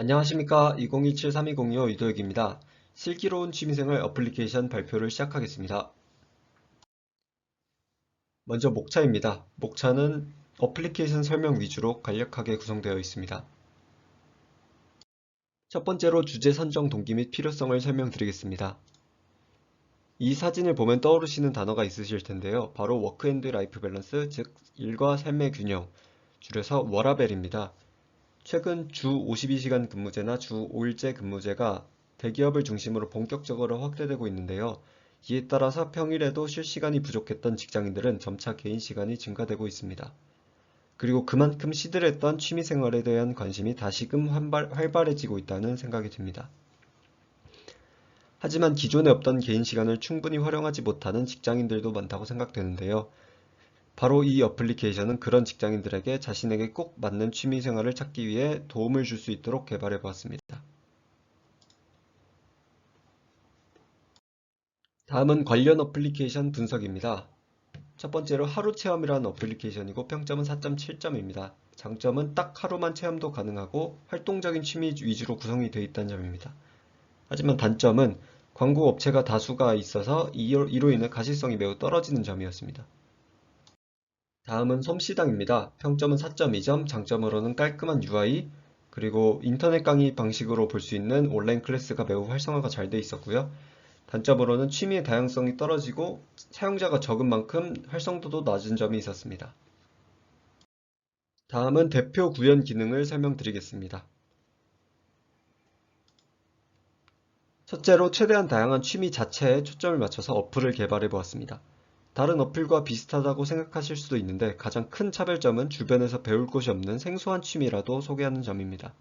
안녕하십니까 2017-3202호 유도혁입니다. 슬기로운 취미생활 어플리케이션 발표를 시작하겠습니다. 먼저 목차입니다. 목차는 어플리케이션 설명 위주로 간략하게 구성되어 있습니다. 첫 번째로 주제 선정 동기 및 필요성을 설명드리겠습니다. 이 사진을 보면 떠오르시는 단어가 있으실 텐데요. 바로 워크 앤드 라이프 밸런스, 즉 일과 삶의 균형, 줄여서 워라벨입니다. 최근 주 52시간 근무제나 주 5일제 근무제가 대기업을 중심으로 본격적으로 확대되고 있는데요. 이에 따라서 평일에도 쉴 시간이 부족했던 직장인들은 점차 개인 시간이 증가되고 있습니다. 그리고 그만큼 시들했던 취미생활에 대한 관심이 다시금 활발, 활발해지고 있다는 생각이 듭니다. 하지만 기존에 없던 개인 시간을 충분히 활용하지 못하는 직장인들도 많다고 생각되는데요. 바로 이 어플리케이션은 그런 직장인들에게 자신에게 꼭 맞는 취미 생활을 찾기 위해 도움을 줄 수 있도록 개발해 보았습니다. 다음은 관련 어플리케이션 분석입니다. 첫 번째로 하루 체험이라는 어플리케이션이고 평점은 4.7점입니다. 장점은 딱 하루만 체험도 가능하고 활동적인 취미 위주로 구성이 되어 있다는 점입니다. 하지만 단점은 광고 업체가 다수가 있어서 이로 인해 가시성이 매우 떨어지는 점이었습니다. 다음은 솜씨당입니다. 평점은 4.2점, 장점으로는 깔끔한 UI, 그리고 인터넷 강의 방식으로 볼 수 있는 온라인 클래스가 매우 활성화가 잘 되어 있었고요. 단점으로는 취미의 다양성이 떨어지고 사용자가 적은 만큼 활성도도 낮은 점이 있었습니다. 다음은 대표 구현 기능을 설명드리겠습니다. 첫째로 최대한 다양한 취미 자체에 초점을 맞춰서 어플을 개발해 보았습니다. 다른 어플과 비슷하다고 생각하실 수도 있는데 가장 큰 차별점은 주변에서 배울 곳이 없는 생소한 취미라도 소개하는 점입니다.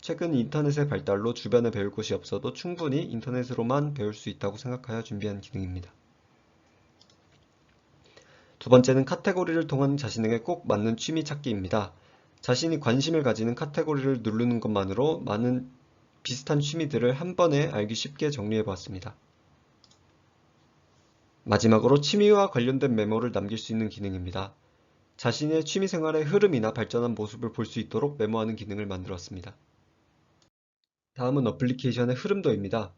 최근 인터넷의 발달로 주변에 배울 곳이 없어도 충분히 인터넷으로만 배울 수 있다고 생각하여 준비한 기능입니다. 두 번째는 카테고리를 통한 자신에게 꼭 맞는 취미 찾기입니다. 자신이 관심을 가지는 카테고리를 누르는 것만으로 많은 비슷한 취미들을 한 번에 알기 쉽게 정리해 보았습니다. 마지막으로 취미와 관련된 메모를 남길 수 있는 기능입니다. 자신의 취미생활의 흐름이나 발전한 모습을 볼 수 있도록 메모하는 기능을 만들었습니다. 다음은 어플리케이션의 흐름도입니다.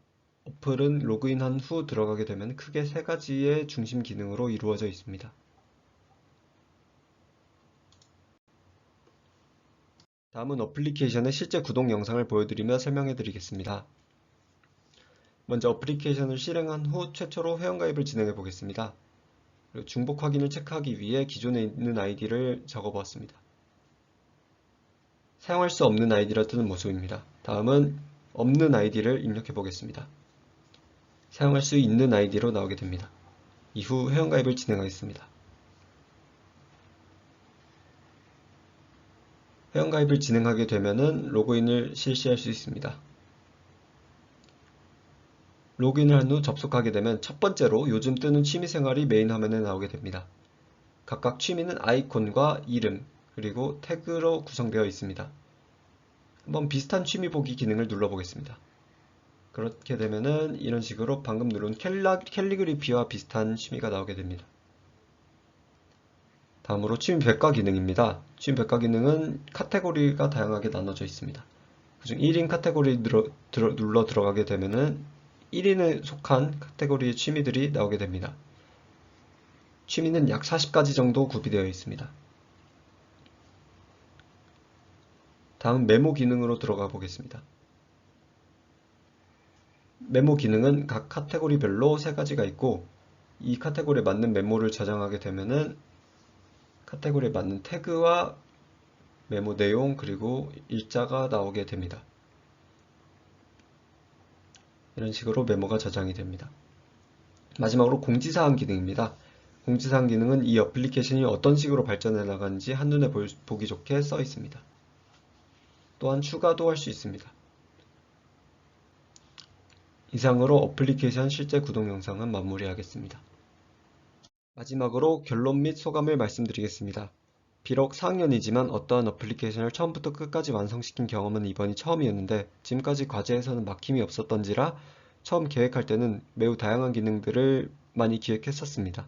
어플은 로그인한 후 들어가게 되면 크게 세 가지의 중심 기능으로 이루어져 있습니다. 다음은 어플리케이션의 실제 구동 영상을 보여드리며 설명해 드리겠습니다. 먼저 어플리케이션을 실행한 후 최초로 회원가입을 진행해 보겠습니다. 중복 확인을 체크하기 위해 기존에 있는 아이디를 적어 보았습니다. 사용할 수 없는 아이디라 뜨는 모습입니다. 다음은 없는 아이디를 입력해 보겠습니다. 사용할 수 있는 아이디로 나오게 됩니다. 이후 회원가입을 진행하겠습니다. 회원가입을 진행하게 되면 로그인을 실시할 수 있습니다. 로그인을 한 후 접속하게 되면 첫 번째로 요즘 뜨는 취미생활이 메인 화면에 나오게 됩니다. 각각 취미는 아이콘과 이름, 그리고 태그로 구성되어 있습니다. 한번 비슷한 취미 보기 기능을 눌러보겠습니다. 그렇게 되면은 이런 식으로 방금 누른 캘라, 캘리그리피와 비슷한 취미가 나오게 됩니다. 다음으로 취미 백과 기능입니다. 취미 백과 기능은 카테고리가 다양하게 나눠져 있습니다. 그중 1인 카테고리 들어, 눌러 들어가게 되면은 1인에 속한 카테고리의 취미들이 나오게 됩니다. 취미는 약 40가지 정도 구비되어 있습니다. 다음 메모 기능으로 들어가 보겠습니다. 메모 기능은 각 카테고리별로 세 가지가 있고 이 카테고리에 맞는 메모를 저장하게 되면은 카테고리에 맞는 태그와 메모 내용 그리고 일자가 나오게 됩니다. 이런 식으로 메모가 저장이 됩니다. 마지막으로 공지사항 기능입니다. 공지사항 기능은 이 어플리케이션이 어떤 식으로 발전해 나가는지 한눈에 보기 좋게 써 있습니다. 또한 추가도 할 수 있습니다. 이상으로 어플리케이션 실제 구동 영상은 마무리하겠습니다. 마지막으로 결론 및 소감을 말씀드리겠습니다. 비록 4학년이지만 어떠한 어플리케이션을 처음부터 끝까지 완성시킨 경험은 이번이 처음이었는데 지금까지 과제에서는 막힘이 없었던지라 처음 계획할 때는 매우 다양한 기능들을 많이 기획했었습니다.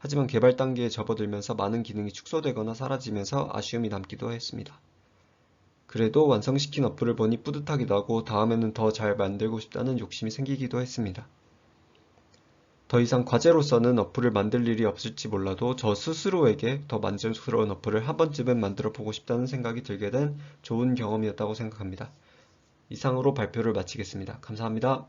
하지만 개발 단계에 접어들면서 많은 기능이 축소되거나 사라지면서 아쉬움이 남기도 했습니다. 그래도 완성시킨 어플을 보니 뿌듯하기도 하고 다음에는 더 잘 만들고 싶다는 욕심이 생기기도 했습니다. 더 이상 과제로서는 어플을 만들 일이 없을지 몰라도 저 스스로에게 더 만족스러운 어플을 한 번쯤은 만들어 보고 싶다는 생각이 들게 된 좋은 경험이었다고 생각합니다. 이상으로 발표를 마치겠습니다. 감사합니다.